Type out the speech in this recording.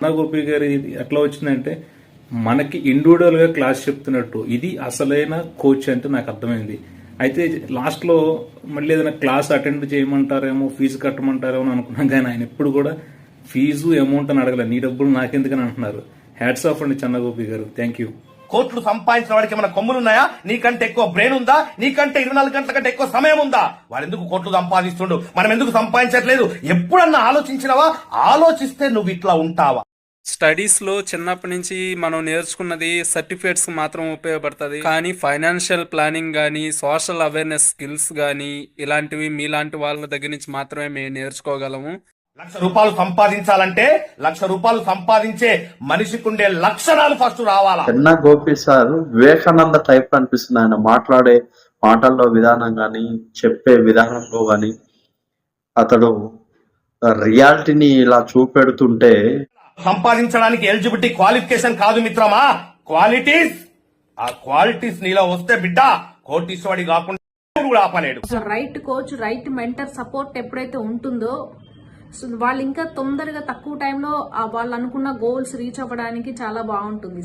అన్న గోపి గారి ఇది ఎట్లా వచ్చిందంటే మనకి ఇండివిజువల్గా క్లాస్ చెప్తున్నట్టు ఇది అసలైన కోచ్ అంటే నాకు అర్థమైంది. అయితే లాస్ట్లో మళ్ళీ ఏదైనా క్లాస్ అటెండ్ చేయమంటారేమో ఫీజు కట్టమంటారేమో అని అనుకున్నాం కానీ ఆయన ఎప్పుడు కూడా ఫీజు అమౌంట్ అని అడగలేదు నీ డబ్బులు నాకెందుకని అంటున్నారు. హ్యాట్స్ ఆఫ్ అండి చంద్రగోపి గారు. థ్యాంక్ యూ కోట్లు సంపాదించిన వాడికి ఏమైనా కొమ్ములున్నాయా? నీకంటే ఎక్కువ బ్రెయిన్ ఉందా? నీకంటే ఇరవై నాలుగు గంటల కంటే ఎక్కువ సమయం ఉందా? వాడు ఎందుకు కోట్లు సంపాదిస్తుండు? మనం ఎందుకు సంపాదించట్లేదు? ఎప్పుడన్నా ఆలోచించినవా? ఆలోచిస్తే నువ్వు ఇట్లా ఉంటావా? స్టడీస్లో చిన్నప్పటి నుంచి మనం నేర్చుకున్నది సర్టిఫికేట్స్ మాత్రం ఉపయోగపడుతుంది. కానీ ఫైనాన్షియల్ ప్లానింగ్ గానీ సోషల్ అవేర్నెస్ స్కిల్స్ గానీ ఇలాంటివి మీలాంటి వాళ్ళ దగ్గర నుంచి మాత్రమే మేము నేర్చుకోగలము. లక్ష రూపాయలు సంపాదించాలంటే లక్ష రూపాయలు సంపాదించే మనిషికి ఉండే లక్షణాలు ఫస్ట్ రావాలా? చెన్నా గోపి సార్ వివేకానంద టైప్ అనిపిస్తుంది. ఆయన మాట్లాడే మాటల్లో విధానం కానీ చెప్పే విధానంలో కానీ అతడు రియాలిటీని ఇలా చూపెడుతుంటే సంపాదించడానికి ఎలిజిబిలిటీ క్వాలిఫికేషన్ కాదు మిత్రమా? క్వాలిటీస్! ఆ క్వాలిటీస్ నీలో వస్తే బిడ్డ కోటీశ్వడి కాకుండా కూడా ఆపలేడు. Right coach right mentor support ఎప్పుడైతే ఉంటుందో సో వాళ్ళు ఇంకా తొందరగా తక్కువ టైంలో వాళ్ళు అనుకున్న గోల్స్ రీచ్ అవ్వడానికి చాలా బాగుంటుంది.